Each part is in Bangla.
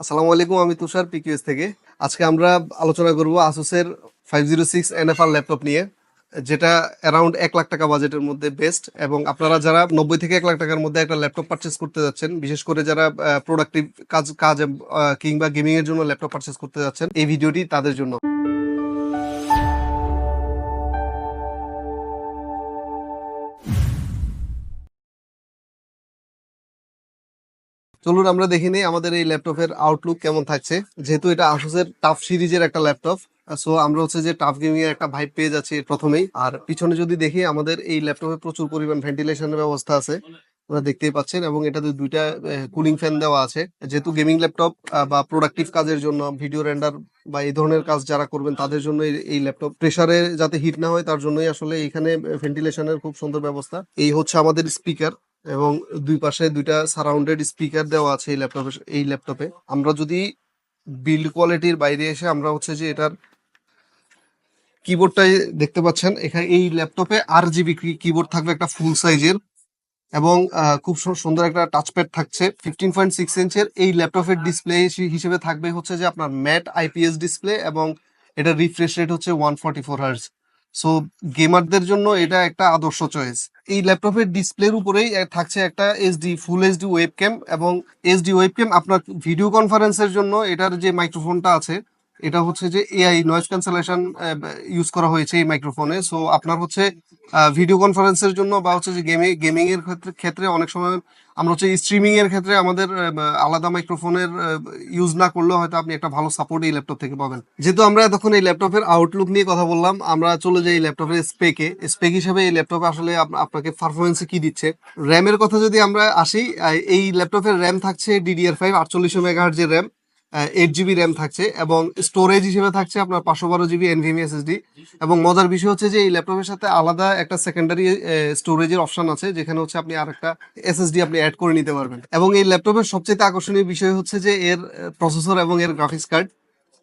আসসালামু আলাইকুম, আমি তুষার পিকিউএস থেকে। আজকে আমরা আলোচনা করব আসুসের five zero six NFR laptop নিয়ে, যেটা অ্যারাউন্ড এক লাখ টাকা বাজেটের মধ্যে বেস্ট এবং আপনারা যারা নব্বই থেকে এক লাখ টাকার মধ্যে একটা ল্যাপটপ পারচেস করতে যাচ্ছেন, বিশেষ করে যারা প্রোডাক্টিভ কাজ কাজ কিংবা গেমিংয়ের জন্য ল্যাপটপ পারচেস করতে যাচ্ছেন, এই ভিডিওটি তাদের জন্য। চলুন আমরা দেখে নিই আমাদের এই ল্যাপটপের আউটলুক কেমন থাকছে। যেহেতু এটা আসুসের টাফ সিরিজের একটা ল্যাপটপ সো আমরা হচ্ছে যে টাফ গেমিং এর একটা ভাইব পেয়ে যাচ্ছি প্রথমেই। আর পিছনে যদি দেখি আমাদের এই ল্যাপটপে প্রচুর পরিমাণ ভেন্টিলেশনের ব্যবস্থা আছে, আপনারা দেখতেই পাচ্ছেন, এবং এটাতে দুইটা কুলিং ফ্যান দেওয়া আছে। যেহেতু গেমিং ল্যাপটপ বা প্রোডাক্টিভ কাজের জন্য ভিডিও রেন্ডার বা এই ধরনের কাজ যারা করবেন, তাদের জন্য এই- ল্যাপটপ প্রেসারে যাতে হিট না হয়, তার জন্যই আসলে এখানে ভেন্টিলেশনের খুব সুন্দর ব্যবস্থা। এই হচ্ছে আমাদের স্পিকার এবং দুই পাশে দুইটা সারাউন্ডেড স্পিকার দেওয়া আছে এই ল্যাপটপে এই ল্যাপটপে আমরা যদি বিল্ড কোয়ালিটির বাইরে এসে আমরা হচ্ছে যে এটার কিবোর্ডটাই দেখতে পাচ্ছেন, এখানে এই ল্যাপটপে আর জিবি কিবোর্ড থাকবে একটা ফুল সাইজের এবং খুব সুন্দর একটা টাচপ্যাড থাকছে। ফিফটিন পয়েন্ট সিক্স ইঞ্চের এই ল্যাপটপের ডিসপ্লে হিসেবে থাকবে হচ্ছে যে আপনার ম্যাট আইপিএস ডিসপ্লে এবং এটা রিফ্রেশ রেট হচ্ছে one forty four hertz so গেমারদের জন্য এটা একটা আদর্শ চয়েস এই ল্যাপটপের ডিসপ্লের উপরেই থাকছে একটা এইচডি ফুল এসডি ওয়েব ক্যাম এবং এইচডি ওয়েব ক্যাম আপনার ভিডিও কনফারেন্সের জন্য এটার যে মাইক্রোফোনটা আছে এটা হচ্ছে যে এআই নয়েজ ক্যান্সেলেশন ইউজ করা হয়েছে এই মাইক্রোফোনে সো আপনার হচ্ছে ভিডিও কনফারেন্সের জন্য বা হচ্ছে যে গেমিং গেমিং এর ক্ষেত্রে ক্ষেত্রে অনেক সময় আমরা হচ্ছে স্ট্রিমিং এর ক্ষেত্রে আমাদের আলাদা মাইক্রোফোনের ইউজ না করলেও হয়তো আপনি একটা ভালো সাপোর্ট এই ল্যাপটপ থেকে পাবেন। যেহেতু আমরা এতক্ষণ এই ল্যাপটপের আউটলুক নিয়ে কথা বললাম, আমরা চলে যাই এই ল্যাপটপের স্পেকে স্পেক হিসেবে এই ল্যাপটপে আসলে আপনাকে পারফরমেন্সে কি দিচ্ছে? র্যামের কথা যদি আমরা আসি এই ল্যাপটপের র্যাম থাকছে ডিডিআর ফাইভ আটচল্লিশশো মেগাহার্জের র্যাম এইট জিবি র্যাম থাকছে এবং স্টোরেজ হিসেবে থাকছে আপনার পাঁচশো বারো জিবি এনভিএমি এসএসডি এবং মজার বিষয় হচ্ছে যে এই ল্যাপটপের সাথে আলাদা একটা সেকেন্ডারি স্টোরেজের অপশন আছে, যেখানে হচ্ছে আপনি আর একটা এসএসডি আপনি অ্যাড করে নিতে পারবেন। এবং এই ল্যাপটপের সবচেয়ে আকর্ষণীয় বিষয় হচ্ছে যে এর প্রসেসর এবং এর গ্রাফিক্স কার্ড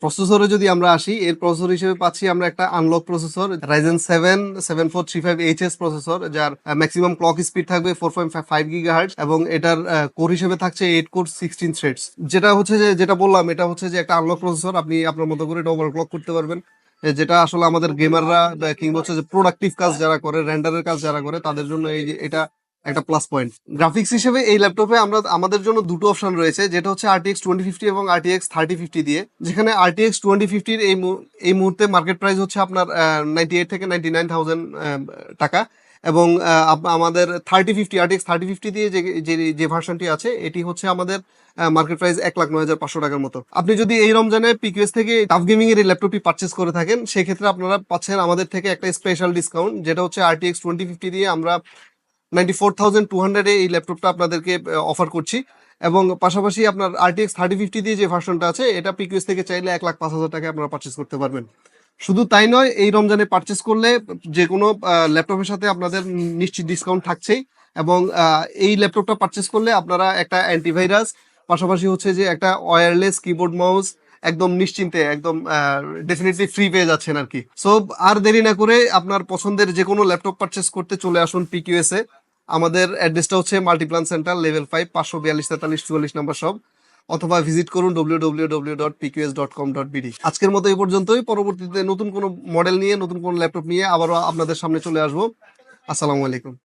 প্রসেসরে যদি আমরা আসি, এর প্রসেসর হিসেবে পাচ্ছি আমরা একটা unlock processor Ryzen seven seven four three five H S processor, যার ম্যাক্সিমাম ক্লক স্পিড থাকবে ফোর পয়েন্ট ফাইভ গিগা এবং এটার কোর হিসেবে থাকছে এইট কোর সিক্সটিন থ্রেডস যেটা হচ্ছে যে, যেটা বললাম, এটা হচ্ছে যে একটা আনলক প্রসেসর, আপনি আপনার মতো করে ডবল ক্লক করতে পারবেন। যেটা আসলে আমাদের গেমাররা কিংবা হচ্ছে যে প্রোডাক্টিভ কাজ যারা করে রেন্ডারের কাজ যারা করে, তাদের জন্য এই এটা একটা প্লাস পয়েন্ট গ্রাফিক্স হিসেবে এই ল্যাপটপে আমরা, আমাদের জন্য দুটো অপশন রয়েছে, যেটা হচ্ছে আরটিএক্স টোয়েন্টি ফিফটি এবং আরটিএক্স থার্টি ফিফটি দিয়ে। যেখানে আরটিএক্স টোয়েন্টি ফিফটির এই এই মুহূর্তে মার্কেট প্রাইস হচ্ছে আপনার নাইনটি এইট থেকে নাইনটি নাইন থাউজেন্ড টাকা। এবং আমাদের thirty fifty RTX thirty fifty দিয়ে যে, যে- ভার্সনটি আছে, এটি হচ্ছে আমাদের মার্কেট প্রাইস এক লাখ নয় হাজার পাঁচশো টাকার মতো। আপনি যদি এই রমজানে পিকিউএস থেকে টাফ গেমিং এর এই ল্যাপটপটি পারচেস করে থাকেন, সেক্ষেত্রে আপনারা পাচ্ছেন আমাদের থেকে একটা স্পেশাল ডিসকাউন্ট যেটা হচ্ছে আরটিএক্স টোয়েন্টি ফিফটি দিয়ে আমরা নাইনটি ফোর থাউজেন্ড টু এই ল্যাপটপটা আপনাদেরকে অফার করছি। এবং পাশাপাশি আপনার আরটিএক্স থার্টি ফিফটি দিয়ে যে ভার্সনটা আছে, এটা পিকিউএস থেকে চাইলে এক লাখ পাঁচ হাজার টাকায় আপনারা পারচেস করতে পারবেন। শুধু তাই নয়, এই রমজানে পারচেস করলে যে কোনো ল্যাপটপের সাথে আপনাদের নিশ্চিত ডিসকাউন্ট থাকছেই। এবং এই ল্যাপটপটা পারচেস করলে আপনারা একটা অ্যান্টিভাইরাস পাশাপাশি হচ্ছে যে একটা ওয়্যারলেস কিবোর্ড মাউস একদম নিশ্চিন্তে, একদম ডেফিনেটলি ফ্রি পেয়ে যাচ্ছেন আর কি। সো আর দেরি না করে আপনার পছন্দের যে কোনো ল্যাপটপ পারচেস করতে চলে আসুন পিকিউএস এ। আমাদের অ্যাড্রেসটা হচ্ছে মাল্টিপ্লান সেন্টার লেভেল ফাইভ পাঁচশো বিয়াল্লিশ, তেতাল্লিশ, চুয়াল্লিশ নাম্বার সব অথবা ভিজিট করুন W W W dot PQS dot com dot BD আজকের মতো এই পর্যন্তই। পরবর্তীতে নতুন কোনো মডেল নিয়ে, নতুন কোনো ল্যাপটপ নিয়ে আবারও আপনাদের সামনে চলে আসব। আসসালামু আলাইকুম।